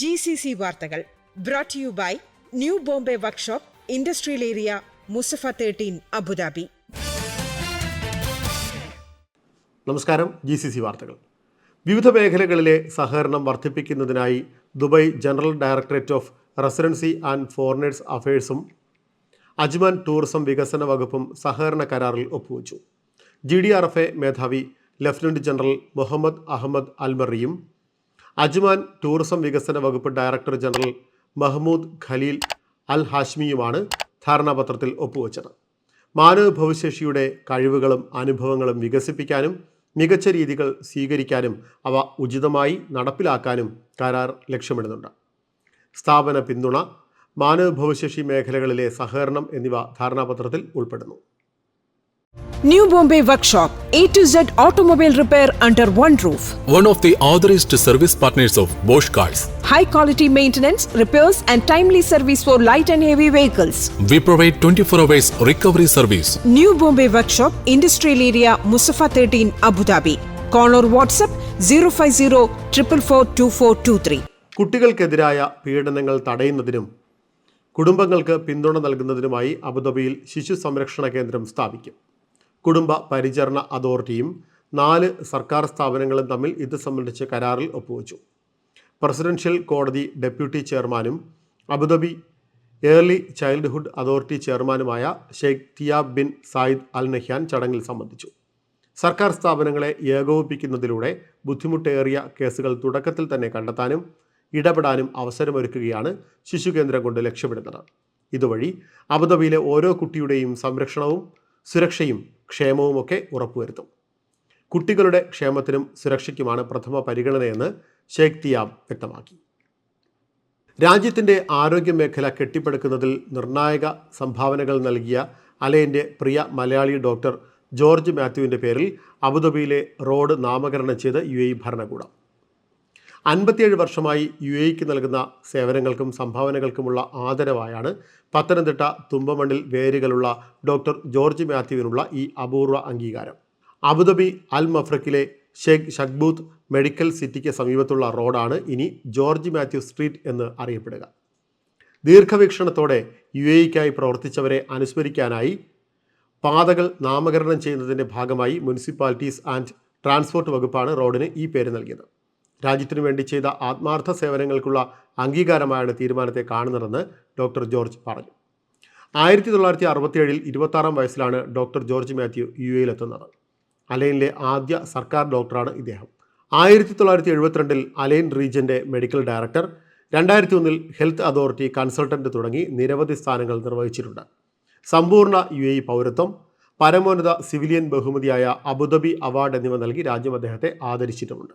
G C C വാർത്തകൾ brought you by New Bombay workshop industrial area Musaffah thirteen Abu Dhabi നമസ്കാരം G C C വാർത്തകൾ. വിവിധ മേഖലകളിലെ സഹകരണം വർദ്ധിപ്പിക്കുന്നതിനായി Dubai general directorate of residency and foreigners അഫയേഴ്സും Ajman tourism വികസന വകുപ്പും സഹകരണ കരാറിൽ ഒപ്പുവച്ചു. G D R F A മേധാവി ലഫ്റ്റനന്റ് ജനറൽ മുഹമ്മദ് അഹമ്മദ് അൽമറിയും അജ്മാൻ ടൂറിസം വികസന വകുപ്പ് director general Mahmoud Khalil Al ഹാഷ്മിയുമാണ് ധാരണാപത്രത്തിൽ ഒപ്പുവച്ചത്. മാനവ ഭവിശേഷിയുടെ കഴിവുകളും അനുഭവങ്ങളും വികസിപ്പിക്കാനും മികച്ച രീതികൾ സ്വീകരിക്കാനും അവ ഉചിതമായി നടപ്പിലാക്കാനും കരാർ ലക്ഷ്യമിടുന്നുണ്ട്. സ്ഥാപന പിന്തുണ മാനവ ഭവിശേഷി മേഖലകളിലെ സഹകരണം എന്നിവ ധാരണാപത്രത്തിൽ ഉൾപ്പെടുന്നു. New Bombay Workshop, A to Z automobile repair under one roof. one of the authorized service partners of Bosch Cars. high quality maintenance, repairs, and timely service for light and heavy vehicles. We provide 24 hours recovery service. New Bombay Workshop, Industrial Area, Musafa 13, Abu Dhabi. Call or WhatsApp 050 444 2423. കുട്ടികൾക്കെതിരായ പീഡനങ്ങൾ തടയുന്നതിനും കുടുംബങ്ങൾക്ക് പിന്തുണ നൽകുന്നതിനുമായി അബുദാബിയിൽ ശിശു സംരക്ഷണ കേന്ദ്രം സ്ഥാപിക്കും കുടുംബ പരിചരണ അതോറിറ്റിയും നാല് സർക്കാർ സ്ഥാപനങ്ങളും തമ്മിൽ ഇത് സംബന്ധിച്ച് കരാറിൽ ഒപ്പുവച്ചു. പ്രസിഡൻഷ്യൽ കോടതി ഡെപ്യൂട്ടി ചെയർമാനും അബുദാബി ഏർലി ചൈൽഡ്ഹുഡ് അതോറിറ്റി ചെയർമാനുമായ Sheikh Theyab bin Zayed Al Nahyan ചടങ്ങിൽ സംബന്ധിച്ചു. സർക്കാർ സ്ഥാപനങ്ങളെ ഏകോപിപ്പിക്കുന്നതിലൂടെ ബുദ്ധിമുട്ടേറിയ കേസുകൾ തുടക്കത്തിൽ തന്നെ കണ്ടെത്താനും ഇടപെടാനും അവസരമൊരുക്കുകയാണ് ശിശുകേന്ദ്രം കൊണ്ട് ലക്ഷ്യമിടുന്നത്. ഇതുവഴി അബുദാബിയിലെ ഓരോ കുട്ടിയുടെയും സംരക്ഷണവും സുരക്ഷയും ക്ഷേമവുമൊക്കെ ഉറപ്പുവരുത്തും. കുട്ടികളുടെ ക്ഷേമത്തിനും സുരക്ഷയ്ക്കുമാണ് പ്രഥമ പരിഗണനയെന്ന് ഷേഖ് വ്യക്തമാക്കി. രാജ്യത്തിന്റെ ആരോഗ്യ മേഖല കെട്ടിപ്പടുക്കുന്നതിൽ നിർണായക സംഭാവനകൾ നൽകിയ അലയന്റെ പ്രിയ മലയാളി ഡോക്ടർ ജോർജ് മാത്യുവിന്റെ പേരിൽ അബുദാബിയിലെ റോഡ് നാമകരണം ചെയ്ത് യു എ ഭരണകൂടം. അൻപത്തിയേഴ് വർഷമായി യു എക്ക് നൽകുന്ന സേവനങ്ങൾക്കും സംഭാവനകൾക്കുമുള്ള ആദരവായാണ് പത്തനംതിട്ട തുമ്പമണ്ണിൽ വേരുകളുള്ള ഡോക്ടർ ജോർജ് മാത്യുവിനുള്ള ഈ അപൂർവ അംഗീകാരം. അബുദാബി അൽ മഫ്രക്കിലെ ഷെയ്ഖ് ഷഖ്ബൂത്ത് മെഡിക്കൽ സിറ്റിക്ക് സമീപത്തുള്ള റോഡാണ് ഇനി ജോർജ് മാത്യു സ്ട്രീറ്റ് എന്ന് അറിയപ്പെടുക. ദീർഘവീക്ഷണത്തോടെ യു എക്കായി പ്രവർത്തിച്ചവരെ അനുസ്മരിക്കാനായി പാതകൾ നാമകരണം ചെയ്യുന്നതിന്റെ ഭാഗമായി മുനിസിപ്പാലിറ്റീസ് ആൻഡ് ട്രാൻസ്പോർട്ട് വകുപ്പാണ് റോഡിന് ഈ പേര് നൽകിയത്. രാജ്യത്തിനു വേണ്ടി ചെയ്ത ആത്മാർത്ഥ സേവനങ്ങൾക്കുള്ള അംഗീകാരമായാണ് തീരുമാനത്തെ കാണുന്നതെന്ന് ഡോക്ടർ ജോർജ് പറഞ്ഞു. ആയിരത്തി തൊള്ളായിരത്തി അറുപത്തിയേഴിൽ ഇരുപത്താറാം വയസ്സിലാണ് ഡോക്ടർ ജോർജ് മാത്യു യു എയിലെത്തുന്നത് അലൈനിലെ ആദ്യ സർക്കാർ ഡോക്ടറാണ് ഇദ്ദേഹം. ആയിരത്തി തൊള്ളായിരത്തി എഴുപത്തിരണ്ടിൽ അലൈൻ റീജന്റെ മെഡിക്കൽ ഡയറക്ടർ രണ്ടായിരത്തി ഒന്നിൽ ഹെൽത്ത് അതോറിറ്റി കൺസൾട്ടന്റ് തുടങ്ങി നിരവധി സ്ഥാനങ്ങൾ നിർവഹിച്ചിട്ടുണ്ട്. സമ്പൂർണ യു എ പൗരത്വം പരമോന്നത സിവിലിയൻ ബഹുമതിയായ അബുദാബി അവാർഡ് എന്നിവ നൽകി രാജ്യം അദ്ദേഹത്തെ ആദരിച്ചിട്ടുമുണ്ട്.